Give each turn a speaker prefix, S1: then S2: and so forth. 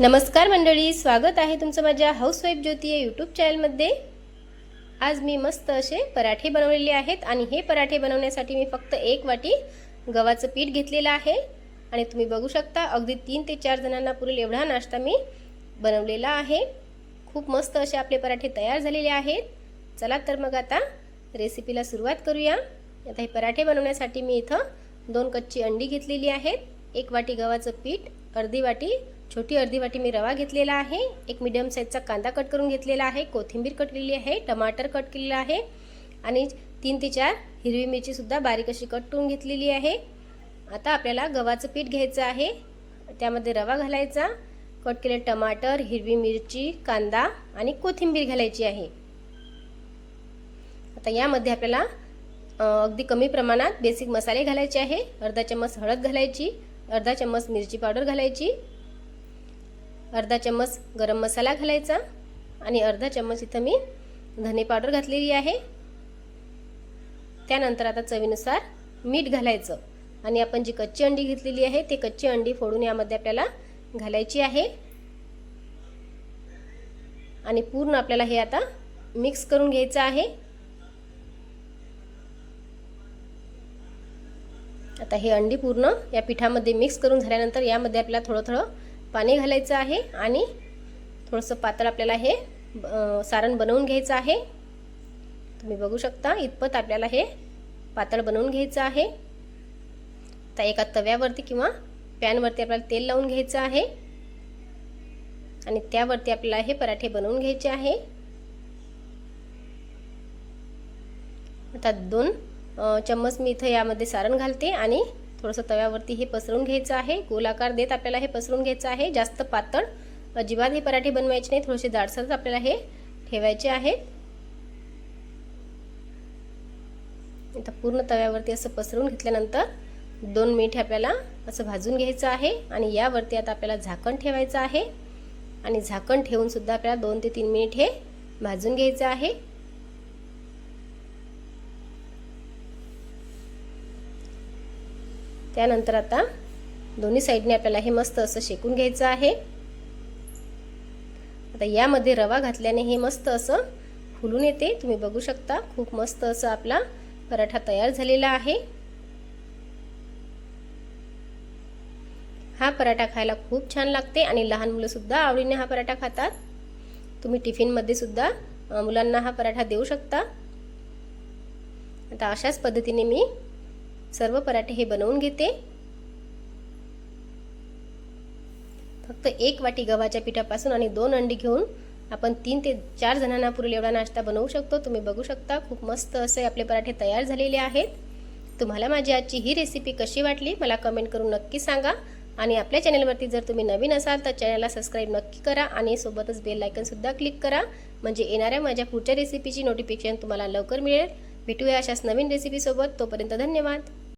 S1: नमस्कार मंडळी स्वागत आहे तुमचं माझ्या हाऊसवाईफ ज्योती या यूट्यूब चॅनलमध्ये आज मी मस्त असे पराठे बनवलेले आहेत आणि हे पराठे बनवण्यासाठी मी फक्त एक वाटी गव्हाचं पीठ घेतलेलं आहे. आणि तुम्ही बघू शकता अगदी तीन ते चार जणांना पुरेल एवढा नाश्ता मी बनवलेला आहे. खूप मस्त असे आपले पराठे तयार झालेले आहेत. चला तर मग आता रेसिपीला सुरुवात करूया. आता हे पराठे बनवण्यासाठी मी इथं दोन कच्ची अंडी घेतलेली आहेत. एक वाटी गव्हाचं पीठ अर्धी वाटी छोटी अर्धी वाटी मी रवा घेतलेला आहे. एक मिडियम साईजचा कांदा कट करून घेतलेला आहे. कोथिंबीर कट केलेली आहे. टमाटर कट केलेला आहे. आणि तीन ते चार हिरवी मिरचीसुद्धा बारीक अशी कट करून घेतलेली आहे. आता आपल्याला गव्हाचं पीठ घ्यायचं आहे. त्यामध्ये रवा घालायचा. कट केले टमाटर हिरवी मिरची कांदा आणि कोथिंबीर घालायची आहे. आता यामध्ये आपल्याला अगदी कमी प्रमाणात बेसिक मसाले घालायचे आहे. अर्धा चम्मच हळद घालायची. अर्धा चम्मच मिरची पावडर घालायची. अर्धा चम्मच गरम मसाला घालायचा आणि अर्धा चम्मच इथं मी धने पावडर घातलेली आहे. त्यानंतर आता चवीनुसार मीठ घालायचं आणि आपण जी कच्ची अंडी घेतलेली आहे ते कच्ची अंडी फोडून यामध्ये आपल्याला घालायची आहे. आणि पूर्ण आपल्याला हे आता मिक्स करून घ्यायचं आहे. आता हे अंडी पूर्ण या पिठामध्ये मिक्स करून झाल्यानंतर यामध्ये आपल्याला थोडं थोडं पाणी घालायचं आहे आणि थोडंसं पातळ आपल्याला हे सारण बनवून घ्यायचं आहे. तुम्ही बघू शकता इतपत आपल्याला हे पातळ बनवून घ्यायचं आहे. तर एका तव्यावरती किंवा पॅनवरती आपल्याला तेल लावून घ्यायचं आहे. आणि त्यावरती आपल्याला हे पराठे बनवून घ्यायचे आहे. आता दोन चम्मच मी इथं यामध्ये सारण घालते आणि थोडंसं तव्यावरती हे पसरून घ्यायचं आहे. गोलाकार देत आपल्याला हे पसरून घ्यायचं आहे. जास्त पातळ अजिबात हे पराठे बनवायचे नाही थोडेसे जाडसरच आपल्याला हे ठेवायचे आहेत. आता पूर्ण तव्यावरती असं पसरून घेतल्यानंतर दोन मिनिट आपल्याला असं भाजून घ्यायचं आहे आणि यावरती आता आपल्याला झाकण ठेवायचं आहे. आणि झाकण ठेवूनसुद्धा आपल्याला दोन ते तीन मिनिट हे भाजून घ्यायचं आहे. त्यानंतर आता दोन्ही साईडने आपल्याला हे मस्त असं शेकून घ्यायचं आहे. आता यामध्ये रवा घातल्याने हे मस्त असं फुलून येते. तुम्ही बघू शकता खूप मस्त असं आपला पराठा तयार झालेला आहे. हा पराठा खायला खूप छान लागते आणि लहान मुलंसुद्धा आवडीने हा पराठा खातात. तुम्ही टिफिनमध्ये सुद्धा मुलांना हा पराठा देऊ शकता. आता अशाच पद्धतीने मी सर्व पराठे हे बनवून घेते. फक्त एक वाटी गव्हाच्या पिठापासून आणि दोन अंडी घेऊन आपण तीन ते चार जणांना पुरेल एवढा नाश्ता बनवू शकतो. तुम्ही बघू शकता खूप मस्त असे आपले पराठे तयार झालेले आहेत. तुम्हाला माझी आजची ही रेसिपी कशी वाटली मला कमेंट करून नक्की सांगा. आणि आपल्या चॅनलवरती जर तुम्ही नवीन असाल तर चॅनलला सबस्क्राईब नक्की करा आणि सोबतच बेल लायकनसुद्धा क्लिक करा. म्हणजे येणाऱ्या माझ्या पुढच्या रेसिपीची नोटिफिकेशन तुम्हाला लवकर मिळेल. भेटूया अशाच नवीन रेसिपीसोबत तोपर्यंत धन्यवाद.